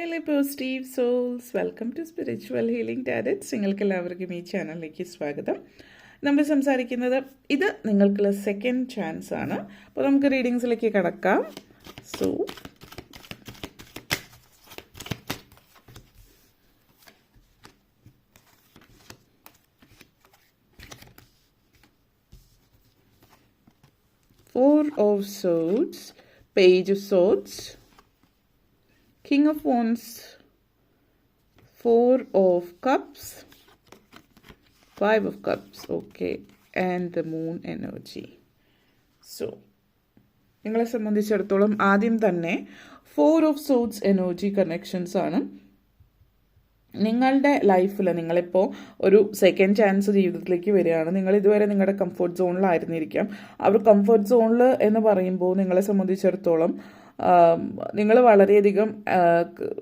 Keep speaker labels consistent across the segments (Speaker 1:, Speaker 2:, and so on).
Speaker 1: Hello positive souls welcome to spiritual healing tarots നിങ്ങൾക്ക് എല്ലാവർക്കും ഈ ചാനലിലേക്ക് സ്വാഗതം. നമ്മൾ സംസാരിക്കുന്നത് ഇത് നിങ്ങൾക്കുള്ള സെക്കൻഡ് ചാൻസ് ആണ്. അപ്പോൾ നമുക്ക് റീഡിങ്സിലേക്ക് കടക്കാം. So four of swords page of Swords, King of Wands, Four of Cups, Five of Cups, okay, and the Moon Energy. So, നിങ്ങളെ സംബന്ധിച്ചിടത്തോളം ആദ്യം തന്നെ four of swords energy connections ആണ്. നിങ്ങളുടെ ലൈഫിൽ നിങ്ങളിപ്പോൾ ഒരു സെക്കൻഡ് ചാൻസ് ജീവിതത്തിലേക്ക് വരികയാണ്. നിങ്ങൾ ഇതുവരെ നിങ്ങളുടെ കംഫർട്ട് സോണിലായിരുന്നിരിക്കാം ഒരു കംഫർട്ട് സോണിൽ എന്ന് പറയുമ്പോൾ നിങ്ങളെ സംബന്ധിച്ചിടത്തോളം നിങ്ങൾ വളരെയധികം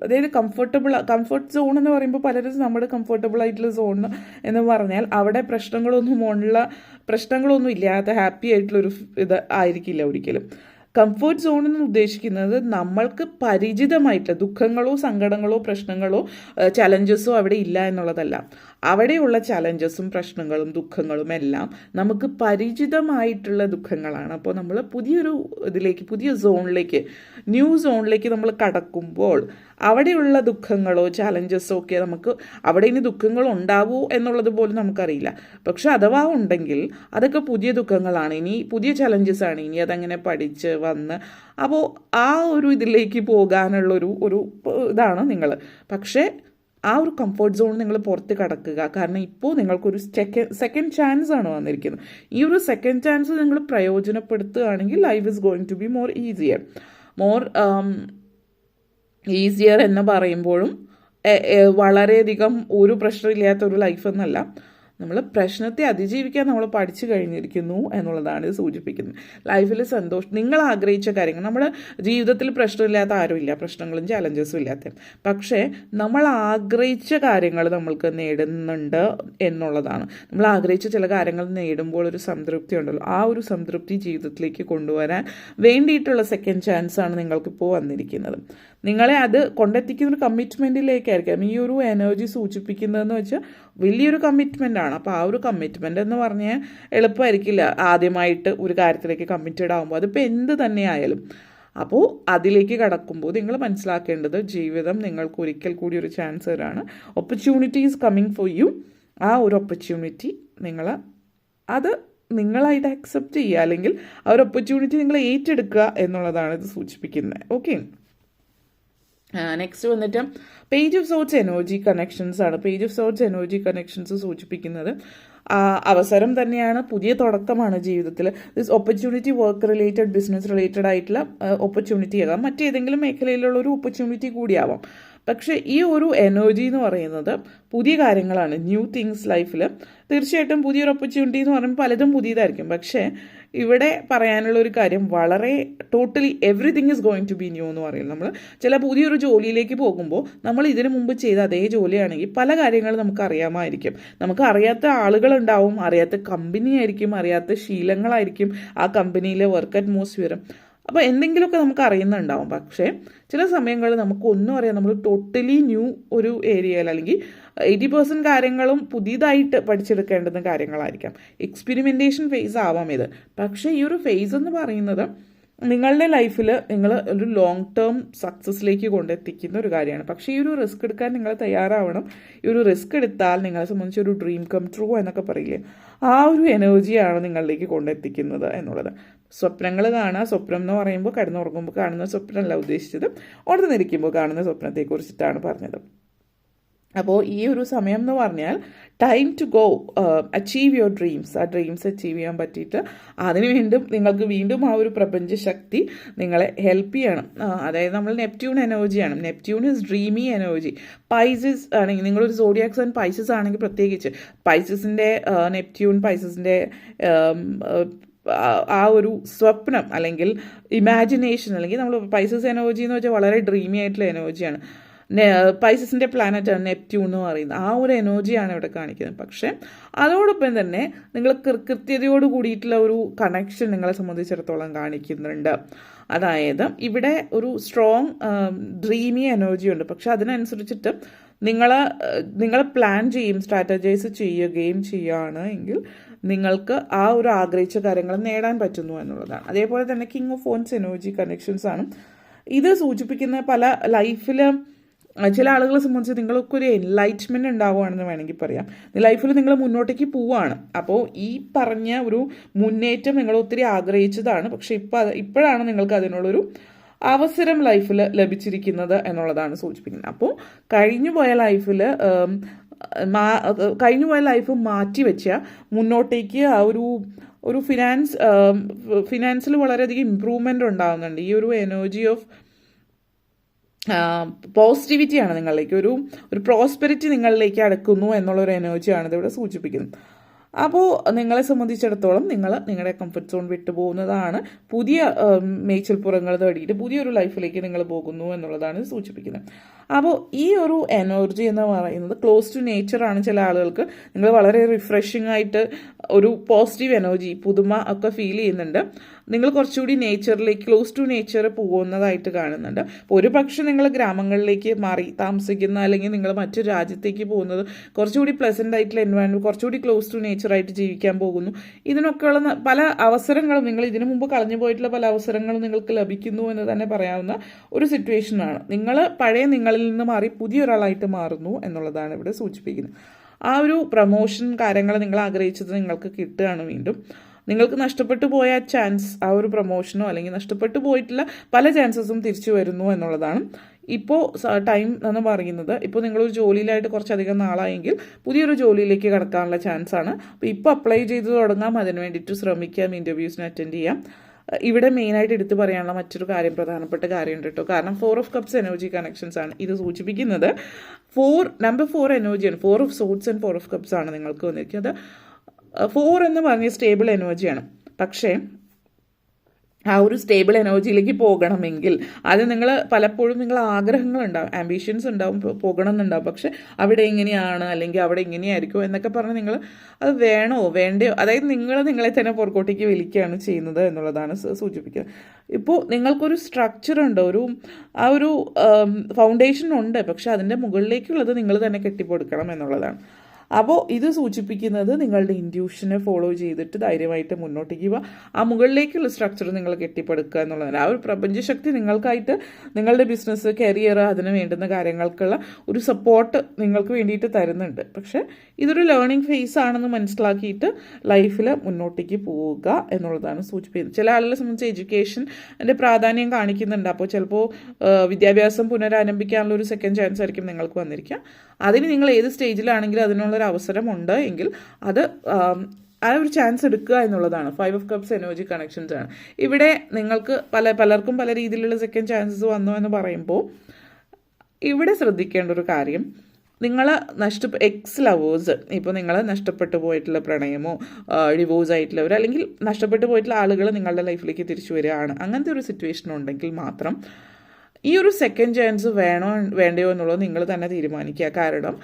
Speaker 1: അതായത് കംഫർട്ടബിൾ കംഫർട്ട് സോൺ എന്ന് പറയുമ്പോൾ പലരും നമ്മുടെ കംഫർട്ടബിൾ ആയിട്ടുള്ള സോൺ എന്ന് പറഞ്ഞാൽ അവിടെ പ്രശ്നങ്ങളൊന്നും ഉള്ള പ്രശ്നങ്ങളൊന്നും ഇല്ലാത്ത ഹാപ്പി ആയിട്ടുള്ളൊരു ഇത് ആയിരിക്കില്ല ഒരിക്കലും. കംഫർട്ട് സോൺ എന്ന് ഉദ്ദേശിക്കുന്നത് നമ്മൾക്ക് പരിചിതമായിട്ടുള്ള ദുഃഖങ്ങളോ സങ്കടങ്ങളോ പ്രശ്നങ്ങളോ ചലഞ്ചസോ അവിടെ ഇല്ല എന്നുള്ളതല്ല. അവിടെയുള്ള ചലഞ്ചസും പ്രശ്നങ്ങളും ദുഃഖങ്ങളും എല്ലാം നമുക്ക് പരിചിതമായിട്ടുള്ള ദുഃഖങ്ങളാണ്. അപ്പോൾ നമ്മൾ പുതിയൊരു ഇതിലേക്ക് പുതിയ സോണിലേക്ക് ന്യൂ സോണിലേക്ക് നമ്മൾ കടക്കുമ്പോൾ അവിടെയുള്ള ദുഃഖങ്ങളോ ചാലഞ്ചസോ ഒക്കെ നമുക്ക് അവിടെ ഇനി ദുഃഖങ്ങൾ ഉണ്ടാവുമോ എന്നുള്ളത് പോലും നമുക്കറിയില്ല. പക്ഷെ അഥവാ ഉണ്ടെങ്കിൽ അതൊക്കെ പുതിയ ദുഃഖങ്ങളാണ്. ഇനി പുതിയ ചലഞ്ചസ് ആണ്. ഇനി അതങ്ങനെ പഠിച്ച് വന്ന് അപ്പോൾ ആ ഒരു ഇതിലേക്ക് പോകാനുള്ളൊരു ഒരു ഇതാണ് നിങ്ങൾ. പക്ഷേ ആ ഒരു കംഫർട്ട് സോൺ നിങ്ങൾ പുറത്ത് കടക്കുക. കാരണം ഇപ്പോൾ നിങ്ങൾക്കൊരു സെക്കൻഡ് സെക്കൻഡ് ചാൻസ് ആണ് വന്നിരിക്കുന്നത്. ഈ ഒരു സെക്കൻഡ് ചാൻസ് നിങ്ങൾ പ്രയോജനപ്പെടുത്തുകയാണെങ്കിൽ life is going to be more easier more easier എന്ന് പറയുമ്പോഴും വളരെയധികം ഒരു പ്രശ്നമില്ലാത്ത ഒരു ലൈഫ് എന്നല്ല. നമ്മൾ പ്രശ്നത്തെ അതിജീവിക്കാൻ നമ്മൾ പഠിച്ചു കഴിഞ്ഞിരിക്കുന്നു എന്നുള്ളതാണ് ഇത് സൂചിപ്പിക്കുന്നത് ലൈഫിൽ സന്തോഷം നിങ്ങൾ ആഗ്രഹിച്ച കാര്യങ്ങൾ നമ്മുടെ ജീവിതത്തിൽ പ്രശ്നമില്ലാത്ത ആരുമില്ല പ്രശ്നങ്ങളും ചലഞ്ചസും ഇല്ലാത്ത. പക്ഷേ നമ്മൾ ആഗ്രഹിച്ച കാര്യങ്ങൾ നമ്മൾക്ക് നേടുന്നുണ്ട് എന്നുള്ളതാണ്. നമ്മൾ ആഗ്രഹിച്ച ചില കാര്യങ്ങൾ നേടുമ്പോൾ ഒരു സംതൃപ്തി ഉണ്ടല്ലോ. ആ ഒരു സംതൃപ്തി ജീവിതത്തിലേക്ക് കൊണ്ടുവരാൻ വേണ്ടിയിട്ടുള്ള സെക്കൻഡ് ചാൻസ് ആണ് നിങ്ങൾക്കിപ്പോൾ വന്നിരിക്കുന്നത്. നിങ്ങളെ അത് കൊണ്ടെത്തിക്കുന്ന ഒരു കമ്മിറ്റ്മെന്റിലേക്കായിരിക്കാം ഈ ഒരു എനർജി സൂചിപ്പിക്കുന്നതെന്ന് വെച്ചാൽ വലിയൊരു കമ്മിറ്റ്മെന്റ് അപ്പോൾ ആ ഒരു കമ്മിറ്റ്മെന്റ് എന്ന് പറഞ്ഞാൽ എളുപ്പമായിരിക്കില്ല ആദ്യമായിട്ട് ഒരു കാര്യത്തിലേക്ക് കമ്മിറ്റഡ് ആകുമ്പോൾ അതിപ്പോൾ എന്ത് തന്നെ ആയാലും അപ്പോൾ അതിലേക്ക് കടക്കുമ്പോൾ നിങ്ങൾ മനസ്സിലാക്കേണ്ടത് ജീവിതം നിങ്ങൾക്ക് ഒരിക്കൽ കൂടി ഒരു ചാൻസ് തരാണ്. ഓപ്പർച്യൂണിറ്റീസ് കമ്മിങ് ഫോർ യു ആ ഒരു ഓപ്പർച്യൂണിറ്റി നിങ്ങൾ അത് നിങ്ങളായിട്ട് അക്സെപ്റ്റ് ചെയ്യുക. അല്ലെങ്കിൽ ആ ഒരു ഓപ്പർച്യൂണിറ്റി നിങ്ങൾ ഏറ്റെടുക്കുക എന്നുള്ളതാണ് ഇത് സൂചിപ്പിക്കുന്നത്. ഓക്കെ നെക്സ്റ്റ് വന്നിട്ട് page of swords energy connections ആണ്. Page of swords energy connections സൂചിപ്പിക്കുന്നത് അവസരം തന്നെയാണ് പുതിയ തുടക്കമാണ് ജീവിതത്തിൽ this opportunity work related business related ആയിട്ടുള്ള ഓപ്പർച്യൂണിറ്റി ആകാം മറ്റേതെങ്കിലും മേഖലയിലുള്ള ഒരു ഓപ്പർച്യൂണിറ്റി കൂടിയാവാം. പക്ഷേ ഈ ഒരു എനർജി എന്ന് പറയുന്നത് പുതിയ കാര്യങ്ങളാണ്. ന്യൂ തിങ്സ് ലൈഫിൽ തീർച്ചയായിട്ടും പുതിയൊരു ഓപ്പർച്യൂണിറ്റി എന്ന് പറയുമ്പോൾ പലതും പുതിയതായിരിക്കും. പക്ഷേ ഇവിടെ പറയാനുള്ള ഒരു കാര്യം വളരെ totally everything is going to be new എന്ന് പറയും നമ്മൾ ചില പുതിയൊരു ജോലിയിലേക്ക് പോകുമ്പോൾ നമ്മൾ ഇതിനു മുമ്പ് ചെയ്ത അതേ ജോലിയാണെങ്കിൽ പല കാര്യങ്ങളും നമുക്ക് അറിയാമായിരിക്കും. നമുക്ക് അറിയാത്ത ആളുകളുണ്ടാവും അറിയാത്ത കമ്പനി ആയിരിക്കും അറിയാത്ത ശീലങ്ങളായിരിക്കും ആ കമ്പനിയിലെ വർക്ക് അറ്റ്മോസ്ഫിയറും അപ്പോൾ എന്തെങ്കിലുമൊക്കെ നമുക്ക് അറിയുന്നുണ്ടാവും. പക്ഷേ ചില സമയങ്ങളിൽ നമുക്ക് ഒന്നും അറിയാം. നമ്മൾ ടോട്ടലി ന്യൂ ഒരു ഏരിയയിൽ അല്ലെങ്കിൽ എയ്റ്റി പെർസെന്റ് കാര്യങ്ങളും പുതിയതായിട്ട് പഠിച്ചെടുക്കേണ്ടുന്ന കാര്യങ്ങളായിരിക്കാം. എക്സ്പെരിമെന്റേഷൻ ഫേസ് ആവാം ഇത്. പക്ഷേ ഈ ഒരു ഫേസ് എന്ന് പറയുന്നത് നിങ്ങളുടെ ലൈഫിൽ നിങ്ങൾ ഒരു ലോങ് ടേം സക്സസ്സിലേക്ക് കൊണ്ടെത്തിക്കുന്ന ഒരു കാര്യമാണ്. പക്ഷേ ഈ ഒരു റിസ്ക് എടുക്കാൻ നിങ്ങൾ തയ്യാറാവണം. ഈ ഒരു റിസ്ക് എടുത്താൽ നിങ്ങളെ സംബന്ധിച്ച് ഒരു ഡ്രീം കം ട്രൂ എന്നൊക്കെ പറയില്ലേ? ആ ഒരു എനർജിയാണ് നിങ്ങളിലേക്ക് കൊണ്ടെത്തിക്കുന്നത് എന്നുള്ളത്. സ്വപ്നങ്ങൾ കാണുക സ്വപ്നം എന്ന് പറയുമ്പോൾ കിടന്നുറങ്ങുമ്പോൾ കാണുന്ന സ്വപ്നമല്ല ഉദ്ദേശിച്ചത്. ഉണർന്നിരിക്കുമ്പോൾ കാണുന്ന സ്വപ്നത്തെക്കുറിച്ചിട്ടാണ് പറഞ്ഞത്. അപ്പോൾ ഈ ഒരു സമയം എന്ന് പറഞ്ഞാൽ time to go achieve your dreams ആ ഡ്രീംസ് അച്ചീവ് ചെയ്യാൻ പറ്റിയിട്ട് അതിന് വീണ്ടും നിങ്ങൾക്ക് വീണ്ടും ആ ഒരു പ്രപഞ്ച ശക്തി നിങ്ങളെ ഹെൽപ്പ് ചെയ്യണം. അതായത് നമ്മൾ നെപ്റ്റ്യൂൺ എനർജിയാണ് Neptune is dreamy energy Pisces ആണെങ്കിൽ നിങ്ങളൊരു സോഡിയാക്സ് പൈസസ് ആണെങ്കിൽ പ്രത്യേകിച്ച് പൈസസിന്റെ നെപ്റ്റ്യൂൺ പൈസസിന്റെ ആ ഒരു സ്വപ്നം അല്ലെങ്കിൽ ഇമാജിനേഷൻ അല്ലെങ്കിൽ നമ്മൾ പൈസസ് എനർജി എന്ന് വെച്ചാൽ വളരെ ഡ്രീമി ആയിട്ടുള്ള എനർജിയാണ് പൈസസിന്റെ പ്ലാനറ്റാണ് നെപ്റ്റ്യൂൺ എന്ന് പറയുന്നത്. ആ ഒരു എനർജിയാണ് ഇവിടെ കാണിക്കുന്നത്. പക്ഷേ അതോടൊപ്പം തന്നെ നിങ്ങൾ കൃത്യതയോട് കൂടിയിട്ടുള്ള ഒരു കണക്ഷൻ നിങ്ങളെ സംബന്ധിച്ചിടത്തോളം കാണിക്കുന്നുണ്ട്. അതായത് ഇവിടെ ഒരു സ്ട്രോങ് ഡ്രീമി എനർജി ഉണ്ട്. പക്ഷെ അതിനനുസരിച്ചിട്ട് നിങ്ങൾ നിങ്ങൾ പ്ലാൻ ചെയ്യും സ്ട്രാറ്റജൈസ് ചെയ്യുകയും ചെയ്യുകയാണ് എങ്കിൽ നിങ്ങൾക്ക് ആ ഒരു ആഗ്രഹിച്ച കാര്യങ്ങൾ നേടാൻ പറ്റുന്നു എന്നുള്ളതാണ്. അതേപോലെ തന്നെ കിങ് ഓഫ് ഫോൺസ് എനർജി കണക്ഷൻസ് ആണ്. ഇത് സൂചിപ്പിക്കുന്ന പല ലൈഫിൽ ചില ആളുകളെ സംബന്ധിച്ച് നിങ്ങൾക്ക് ഒരു എൻലൈറ്റ്മെന്റ് ഉണ്ടാവുകയാണെന്ന് വേണമെങ്കിൽ പറയാം. ലൈഫിൽ നിങ്ങൾ മുന്നോട്ടേക്ക് പോവുകയാണ്. അപ്പോൾ ഈ പറഞ്ഞ ഒരു മുന്നേറ്റം നിങ്ങൾ ഒത്തിരി ആഗ്രഹിച്ചതാണ്. പക്ഷെ ഇപ്പോൾ ഇപ്പോഴാണ് നിങ്ങൾക്ക് അതിനുള്ളൊരു അവസരം ലൈഫിൽ ലഭിച്ചിരിക്കുന്നത് എന്നുള്ളതാണ് സൂചിപ്പിക്കുന്നത്. അപ്പോൾ കഴിഞ്ഞു പോയ ലൈഫിൽ കഴിഞ്ഞു പോയ ലൈഫ് മാറ്റി വെച്ച മുന്നോട്ടേക്ക് ആ ഒരു ഒരു ഫിനാൻസ് ഫിനാൻസിൽ വളരെയധികം ഇമ്പ്രൂവ്മെന്റ് ഉണ്ടാകുന്നുണ്ട് ഈ ഒരു എനർജി ഓഫ് പോസിറ്റിവിറ്റിയാണ് നിങ്ങളിലേക്ക്. ഒരു ഒരു പ്രോസ്പെരിറ്റി നിങ്ങളിലേക്ക് അടക്കുന്നു എന്നുള്ളൊരു എനർജിയാണ് ഇതിവിടെ സൂചിപ്പിക്കുന്നത്. അപ്പോൾ നിങ്ങളെ സംബന്ധിച്ചിടത്തോളം നിങ്ങൾ നിങ്ങളുടെ കംഫർട്ട് സോൺ വിട്ടു പോകുന്നതാണ് പുതിയ മേച്ചിൽപ്പുറങ്ങൾ തേടിയിട്ട് പുതിയൊരു ലൈഫിലേക്ക് നിങ്ങൾ പോകുന്നു എന്നുള്ളതാണ് സൂചിപ്പിക്കുന്നത്. അപ്പോൾ ഈ ഒരു എനർജി എന്ന് പറയുന്നത് ക്ലോസ് ടു നേച്ചറാണ് ചില ആളുകൾക്ക്. നിങ്ങൾ വളരെ റിഫ്രഷിംഗ് ആയിട്ട് ഒരു പോസിറ്റീവ് എനർജി പുതുമ ഒക്കെ ഫീൽ ചെയ്യുന്നുണ്ട്. നിങ്ങൾ കുറച്ചുകൂടി നേച്ചറിലേക്ക് ക്ലോസ് ടു നേച്ചർ പോകുന്നതായിട്ട് കാണുന്നുണ്ട്. അപ്പോൾ ഒരു പക്ഷെ നിങ്ങൾ ഗ്രാമങ്ങളിലേക്ക് മാറി താമസിക്കുന്ന അല്ലെങ്കിൽ നിങ്ങൾ മറ്റൊരു രാജ്യത്തേക്ക് പോകുന്നത് കുറച്ചുകൂടി പ്ലസന്റ് ആയിട്ടുള്ള എൻവയൺമെന്റ് കുറച്ചുകൂടി ക്ലോസ് ടു നേച്ചറായിട്ട് ജീവിക്കാൻ പോകുന്നു. ഇതിനൊക്കെയുള്ള പല അവസരങ്ങളും നിങ്ങൾ ഇതിനു മുമ്പ് കളഞ്ഞു പോയിട്ടുള്ള പല അവസരങ്ങളും നിങ്ങൾക്ക് ലഭിക്കുന്നു എന്ന് തന്നെ പറയാവുന്ന ഒരു സിറ്റുവേഷനാണ് നിങ്ങൾ പഴയ നിങ്ങളിൽ നിന്ന് മാറി പുതിയൊരാളായിട്ട് മാറുന്നു എന്നുള്ളതാണ് ഇവിടെ സൂചിപ്പിക്കുന്നത്. ആ ഒരു പ്രൊമോഷൻ കാര്യങ്ങൾ നിങ്ങൾ ആഗ്രഹിച്ചത് നിങ്ങൾക്ക് കിട്ടുകയാണ് വീണ്ടും. നിങ്ങൾക്ക് നഷ്ടപ്പെട്ടു പോയ ചാൻസ് ആ ഒരു പ്രൊമോഷനോ അല്ലെങ്കിൽ നഷ്ടപ്പെട്ടു പോയിട്ടുള്ള പല ചാൻസസും തിരിച്ചു വരുന്നു എന്നുള്ളതാണ്. ഇപ്പോൾ ടൈം എന്ന് പറയുന്നത് ഇപ്പോൾ നിങ്ങളൊരു ജോലിയിലായിട്ട് കുറച്ചധികം നാളായെങ്കിൽ പുതിയൊരു ജോലിയിലേക്ക് കടക്കാനുള്ള ചാൻസാണ് അപ്പോൾ ഇപ്പോൾ അപ്ലൈ ചെയ്ത് തുടങ്ങാം. അതിന് വേണ്ടിയിട്ട് ശ്രമിക്കാം ഇന്റർവ്യൂസിന് അറ്റൻഡ് ചെയ്യാം. ഇവിടെ മെയിനായിട്ട് എടുത്തു പറയാനുള്ള മറ്റൊരു കാര്യം പ്രധാനപ്പെട്ട കാര്യമുണ്ട് കേട്ടോ. കാരണം four of cups energy connections ആണ് ഇത് സൂചിപ്പിക്കുന്നത്. ഫോർ നമ്പർ ഫോർ എനർജിയാണ് four of swords and four of cups ആണ് നിങ്ങൾക്ക് വന്നിരിക്കുന്നത്. ഫോർ എന്ന് പറഞ്ഞ സ്റ്റേബിൾ എനർജിയാണ് പക്ഷേ ആ ഒരു സ്റ്റേബിൾ എനർജിയിലേക്ക് പോകണമെങ്കിൽ. അത് നിങ്ങൾ പലപ്പോഴും നിങ്ങൾ ആഗ്രഹങ്ങൾ ഉണ്ടാവും ആംബിഷൻസ് ഉണ്ടാവും പോകണം എന്നുണ്ടാവും പക്ഷെ അവിടെ എങ്ങനെയാണ്? അല്ലെങ്കിൽ അവിടെ എങ്ങനെയായിരിക്കും? എന്നൊക്കെ പറഞ്ഞ് നിങ്ങൾ അത് വേണോ? വേണ്ടയോ? അതായത് നിങ്ങൾ നിങ്ങളെ തന്നെ പുറകോട്ടേക്ക് വിളിക്കുകയാണ് ചെയ്യുന്നത് എന്നുള്ളതാണ് സൂചിപ്പിക്കുന്നത്. ഇപ്പോൾ നിങ്ങൾക്കൊരു സ്ട്രക്ചർ ഉണ്ട്. ഒരു ആ ഒരു ഫൗണ്ടേഷൻ ഉണ്ട്. പക്ഷെ അതിന്റെ മുകളിലേക്കുള്ളത് നിങ്ങൾ തന്നെ കെട്ടിപ്പൊടുക്കണം എന്നുള്ളതാണ്. അപ്പോൾ ഇത് സൂചിപ്പിക്കുന്നത് നിങ്ങളുടെ ഇൻഡ്യൂഷനെ ഫോളോ ചെയ്തിട്ട് ധൈര്യമായിട്ട് മുന്നോട്ടേക്ക് പോവുക. ആ മുകളിലേക്കുള്ള സ്ട്രക്ചർ നിങ്ങൾ കെട്ടിപ്പടുക്കുക എന്നുള്ളതാണ്. ആ ഒരു പ്രപഞ്ചശക്തി നിങ്ങൾക്കായിട്ട് നിങ്ങളുടെ ബിസിനസ് കരിയർ അതിന് വേണ്ടുന്ന കാര്യങ്ങൾക്കുള്ള ഒരു സപ്പോർട്ട് നിങ്ങൾക്ക് വേണ്ടിയിട്ട് തരുന്നുണ്ട്. പക്ഷേ ഇതൊരു ലേണിംഗ് ഫേസ് ആണെന്ന് മനസ്സിലാക്കിയിട്ട് ലൈഫിൽ മുന്നോട്ടേക്ക് പോവുക എന്നുള്ളതാണ് സൂചിപ്പിക്കുന്നത്. ചില ആളുകളെ സംബന്ധിച്ച് എഡ്യൂക്കേഷൻ എന്റെ പ്രാധാന്യം കാണിക്കുന്നുണ്ട്. അപ്പോൾ ചിലപ്പോൾ വിദ്യാഭ്യാസം പുനരാരംഭിക്കാനുള്ള ഒരു സെക്കൻഡ് ചാൻസ് ആയിരിക്കും നിങ്ങൾക്ക് വന്നിരിക്കുക. അതിന് നിങ്ങൾ ഏത് സ്റ്റേജിലാണെങ്കിലും അതിനുള്ളൊരു അവസരമുണ്ട് എങ്കിൽ അത് ആ ഒരു ചാൻസ് എടുക്കുക എന്നുള്ളതാണ്. Five of cups energy connections ആണ്. ഇവിടെ നിങ്ങൾക്ക് പല പലർക്കും പല രീതിയിലുള്ള സെക്കൻഡ് ചാൻസസ് വന്നു എന്ന് പറയുമ്പോൾ ഇവിടെ ശ്രദ്ധിക്കേണ്ട ഒരു കാര്യം നിങ്ങൾ നഷ്ട എക്സ് ലവേഴ്സ് ഇപ്പോൾ നിങ്ങൾ നഷ്ടപ്പെട്ടു പോയിട്ടുള്ള പ്രണയമോ ഡിവോഴ്സ് ആയിട്ടുള്ളവർ അല്ലെങ്കിൽ നഷ്ടപ്പെട്ടു പോയിട്ടുള്ള ആളുകൾ നിങ്ങളുടെ ലൈഫിലേക്ക് തിരിച്ചു വരികയാണ്. അങ്ങനത്തെ ഒരു സിറ്റുവേഷൻ ഉണ്ടെങ്കിൽ മാത്രം ഈ ഒരു സെക്കൻഡ് ചാൻസ് വേണോ വേണ്ടയോ എന്നുള്ളത് നിങ്ങൾ തന്നെ തീരുമാനിക്കുക. കാരണം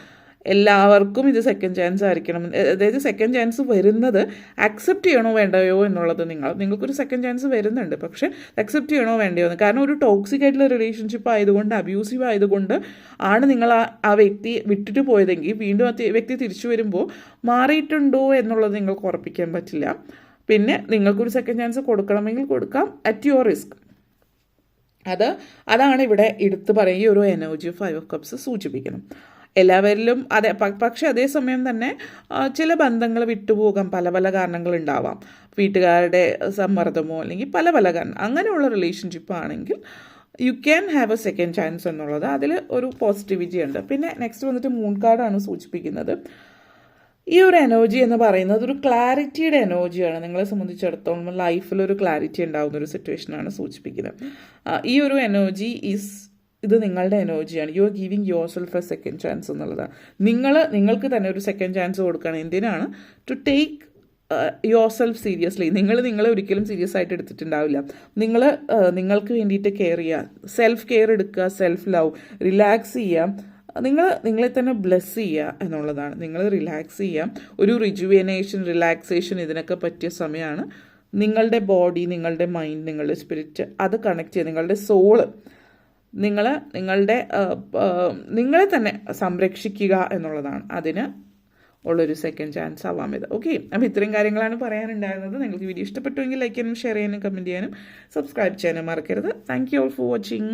Speaker 1: എല്ലാവർക്കും ഇത് സെക്കൻഡ് ചാൻസ് ആയിരിക്കണം. അതായത് സെക്കൻഡ് ചാൻസ് വരുന്നത് അക്സെപ്റ്റ് ചെയ്യണോ വേണ്ടയോ എന്നുള്ളത് നിങ്ങൾ നിങ്ങൾക്കൊരു സെക്കൻഡ് ചാൻസ് വരുന്നുണ്ട്. പക്ഷേ അക്സെപ്റ്റ് ചെയ്യണോ വേണ്ടയോ എന്ന്. കാരണം ഒരു ടോക്സിക് ആയിട്ടുള്ള റിലേഷൻഷിപ്പ് ആയതുകൊണ്ട് അബ്യൂസീവ് ആയതുകൊണ്ട് ആണ് നിങ്ങൾ ആ ആ വ്യക്തി വിട്ടിട്ട് പോയതെങ്കിൽ വീണ്ടും ആ വ്യക്തി തിരിച്ചു വരുമ്പോൾ മാറിയിട്ടുണ്ടോ എന്നുള്ളത് നിങ്ങൾക്ക് ഉറപ്പിക്കാൻ പറ്റില്ല. പിന്നെ നിങ്ങൾക്കൊരു സെക്കൻഡ് ചാൻസ് കൊടുക്കണമെങ്കിൽ കൊടുക്കാം. അറ്റ് യുവർ റിസ്ക് അത് അതാണ് ഇവിടെ എടുത്തു പറയുക ഒരു എനർജി ഫൈവ് ഓഫ് കപ്സ് സൂചിപ്പിക്കണം എല്ലാവരിലും അതെ പക്ഷെ അതേസമയം തന്നെ ചില ബന്ധങ്ങൾ വിട്ടുപോകാം പല പല കാരണങ്ങളുണ്ടാവാം വീട്ടുകാരുടെ സമ്മർദ്ദമോ അല്ലെങ്കിൽ പല പല കാരണം അങ്ങനെയുള്ള റിലേഷൻഷിപ്പ് ആണെങ്കിൽ you can have a second chance എന്നുള്ളത് അതിൽ ഒരു പോസിറ്റിവിറ്റി ഉണ്ട് പിന്നെ നെക്സ്റ്റ് വന്നിട്ട് മൂൺ കാർഡാണ് സൂചിപ്പിക്കുന്നത്. ഈ ഒരു എനർജി എന്ന് പറയുന്നത് ഒരു ക്ലാരിറ്റിയുടെ എനർജിയാണ് നിങ്ങളെ സംബന്ധിച്ചിടത്തോളം ലൈഫിൽ ഒരു ക്ലാരിറ്റി ഉണ്ടാകുന്ന ഒരു സിറ്റുവേഷനാണ് സൂചിപ്പിക്കുന്നത്. ഈ ഒരു എനർജി ഈസ് ഇത് നിങ്ങളുടെ എനർജിയാണ്. You are giving yourself a second chance എന്നുള്ളതാണ്. നിങ്ങൾ നിങ്ങൾക്ക് തന്നെ ഒരു സെക്കൻഡ് ചാൻസ് കൊടുക്കണം എന്തിനാണ്? To take yourself seriously നിങ്ങൾ നിങ്ങളെ ഒരിക്കലും സീരിയസ് ആയിട്ട് എടുത്തിട്ടുണ്ടാവില്ല. നിങ്ങൾ നിങ്ങൾക്ക് വേണ്ടിയിട്ട് കെയർ ചെയ്യുക. സെൽഫ് കെയർ എടുക്കുക സെൽഫ് ലവ് റിലാക്സ് ചെയ്യുക. നിങ്ങൾ നിങ്ങളെ തന്നെ ബ്ലെസ് ചെയ്യുക എന്നുള്ളതാണ്. നിങ്ങൾ റിലാക്സ് ചെയ്യുക. ഒരു റിജുവേനേഷൻ റിലാക്സേഷൻ ഇതിനൊക്കെ പറ്റിയ സമയമാണ്. നിങ്ങളുടെ ബോഡി നിങ്ങളുടെ മൈൻഡ് നിങ്ങളുടെ സ്പിരിറ്റ് അത് കണക്ട് ചെയ്യുക. നിങ്ങളുടെ സോൾ നിങ്ങൾ നിങ്ങളുടെ നിങ്ങളെ തന്നെ സംരക്ഷിക്കുക എന്നുള്ളതാണ്. അതിന് ഉള്ളൊരു സെക്കൻഡ് ചാൻസ് ആവാം ഇത് ഓക്കെ അപ്പോൾ ഇത്രയും കാര്യങ്ങളാണ് പറയാനുണ്ടായിരുന്നത്. നിങ്ങൾക്ക് വീഡിയോ ഇഷ്ടപ്പെട്ടുവെങ്കിൽ ലൈക്ക് ചെയ്യാനും ഷെയർ ചെയ്യാനും കമന്റ് ചെയ്യാനും സബ്സ്ക്രൈബ് ചെയ്യാനും മറക്കരുത്. Thank you all for watching